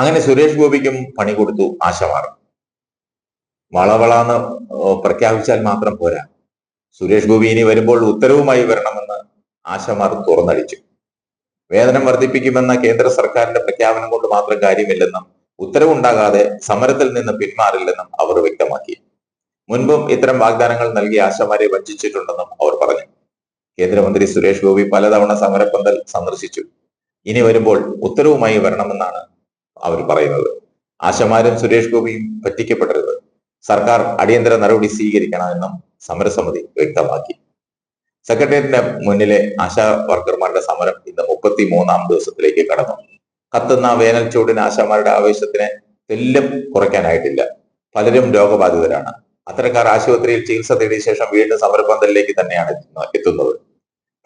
അങ്ങനെ സുരേഷ് ഗോപിക്കും പണി കൊടുത്തു ആശമാർ വളവളാന്ന് പ്രഖ്യാപിച്ചാൽ മാത്രം പോരാ. സുരേഷ് ഗോപി ഇനി വരുമ്പോൾ ഉത്തരവുമായി വരണമെന്ന് ആശമാർ തുറന്നടിച്ചു. വേതനം വർദ്ധിപ്പിക്കുമെന്ന കേന്ദ്ര സർക്കാരിന്റെ പ്രഖ്യാപനം കൊണ്ട് മാത്രം കാര്യമില്ലെന്നും ഉത്തരവുണ്ടാകാതെ സമരത്തിൽ നിന്ന് പിന്മാറില്ലെന്നും അവർ വ്യക്തമാക്കി. മുൻപും ഇത്തരം വാഗ്ദാനങ്ങൾ നൽകി ആശമാരെ വഞ്ചിച്ചിട്ടുണ്ടെന്നും അവർ പറഞ്ഞു. കേന്ദ്രമന്ത്രി സുരേഷ് ഗോപി പലതവണ സമരപ്പന്തൽ സന്ദർശിച്ചു. ഇനി വരുമ്പോൾ ഉത്തരവുമായി വരണമെന്നാണ് അവർ പറയുന്നത്. ആശമാരും സുരേഷ് ഗോപിയും പറ്റിക്കപ്പെടരുത്. സർക്കാർ അടിയന്തര നടപടി സ്വീകരിക്കണമെന്നും സമരസമിതി വ്യക്തമാക്കി. സെക്രട്ടേറിയറ്റിന് മുന്നിലെ ആശാ വർക്കർമാരുടെ സമരം ഇന്ന് മുപ്പത്തി മൂന്നാം ദിവസത്തിലേക്ക് കടന്നു. കത്തുന്ന വേനൽ ചൂടിന് ആശാമാരുടെ ആവേശത്തിന് തെല്ലും കുറയ്ക്കാനായിട്ടില്ല. പലരും രോഗബാധിതരാണ്. അത്തരക്കാർ ആശുപത്രിയിൽ ചികിത്സ തേടിയ ശേഷം വീണ്ടും സമരപന്തലിലേക്ക് തന്നെയാണ് എത്തുന്നത്.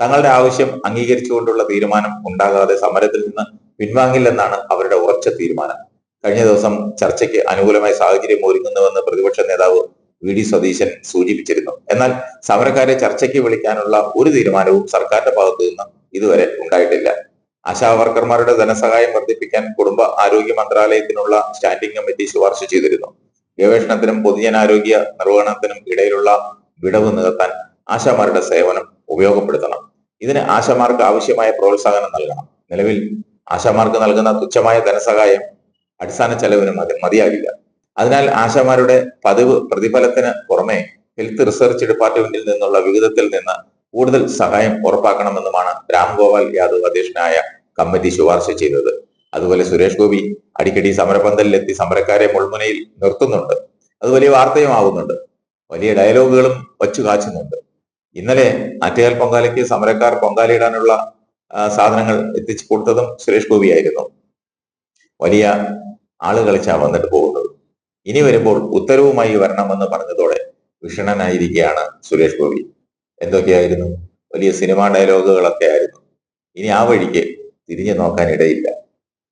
തങ്ങളുടെ ആവശ്യം അംഗീകരിച്ചുകൊണ്ടുള്ള തീരുമാനം ഉണ്ടാകാതെ സമരത്തിൽ നിന്ന് പിൻവാങ്ങില്ലെന്നാണ് അവരുടെ ഉറച്ച തീരുമാനം. കഴിഞ്ഞ ദിവസം ചർച്ചയ്ക്ക് അനുകൂലമായ സാഹചര്യം ഒരുങ്ങുന്നുവെന്ന് പ്രതിപക്ഷ നേതാവ് വി ഡി സതീശൻ സൂചിപ്പിച്ചിരുന്നു. എന്നാൽ സമരക്കാരെ ചർച്ചയ്ക്ക് വിളിക്കാനുള്ള ഒരു തീരുമാനവും സർക്കാരിന്റെ ഭാഗത്തു നിന്ന് ഇതുവരെ ഉണ്ടായിട്ടില്ല. ആശാവർക്കർമാരുടെ ധനസഹായം വർദ്ധിപ്പിക്കാൻ കുടുംബ ആരോഗ്യ മന്ത്രാലയത്തിനുള്ള സ്റ്റാൻഡിംഗ് കമ്മിറ്റി ശുപാർശ ചെയ്തിരുന്നു. ഗവേഷണത്തിനും പൊതുജനാരോഗ്യ നിർവഹണത്തിനും ഇടയിലുള്ള വിടവ് നികത്താൻ ആശാമാരുടെ സേവനം ഉപയോഗപ്പെടുത്തണം. ഇതിന് ആശാമാർക്ക് ആവശ്യമായ പ്രോത്സാഹനം നൽകണം. നിലവിൽ ആശാമാർക്ക് നൽകുന്ന തുച്ഛമായ ധനസഹായം അടിസ്ഥാന ചെലവിന് മതി മതിയാകില്ല. അതിനാൽ ആശാമാരുടെ പതിവ് പ്രതിഫലത്തിന് പുറമെ ഹെൽത്ത് റിസർച്ച് ഡിപ്പാർട്ട്മെന്റിൽ നിന്നുള്ള വിഹിതത്തിൽ നിന്ന് കൂടുതൽ സഹായം ഉറപ്പാക്കണമെന്നുമാണ് രാംഗോപാൽ യാദവ് അധ്യക്ഷനായ കമ്മിറ്റി ശുപാർശ ചെയ്തത്. അതുപോലെ സുരേഷ് ഗോപി അടിക്കടി സമരപന്തലിലെത്തി സമരക്കാരെ മുൾമുനയിൽ നിർത്തുന്നുണ്ട്. അത് വലിയ വാർത്തയും ആവുന്നുണ്ട് വലിയ ഡയലോഗുകളും വച്ചു കാച്ചുന്നുണ്ട് ഇന്നലെ ആറ്റുകാൽ പൊങ്കാലയ്ക്ക് സമരക്കാർ പൊങ്കാലയിടാനുള്ള സാധനങ്ങൾ എത്തിച്ചു കൊടുത്തതും സുരേഷ് ഗോപിയായിരുന്നു വലിയ ആളുകളിച്ചാ വന്നിട്ട് പോകുന്നത്. ഇനി വരുമ്പോൾ ഉത്തരവുമായി വരണമെന്ന് പറഞ്ഞതോടെ വിഷണനായിരിക്കുകയാണ് സുരേഷ് ഗോപി. എന്തൊക്കെയായിരുന്നു? വലിയ സിനിമാ ഡയലോഗുകളൊക്കെ ആയിരുന്നു. ഇനി ആ വഴിക്ക് തിരിഞ്ഞു നോക്കാൻ ഇടയില്ല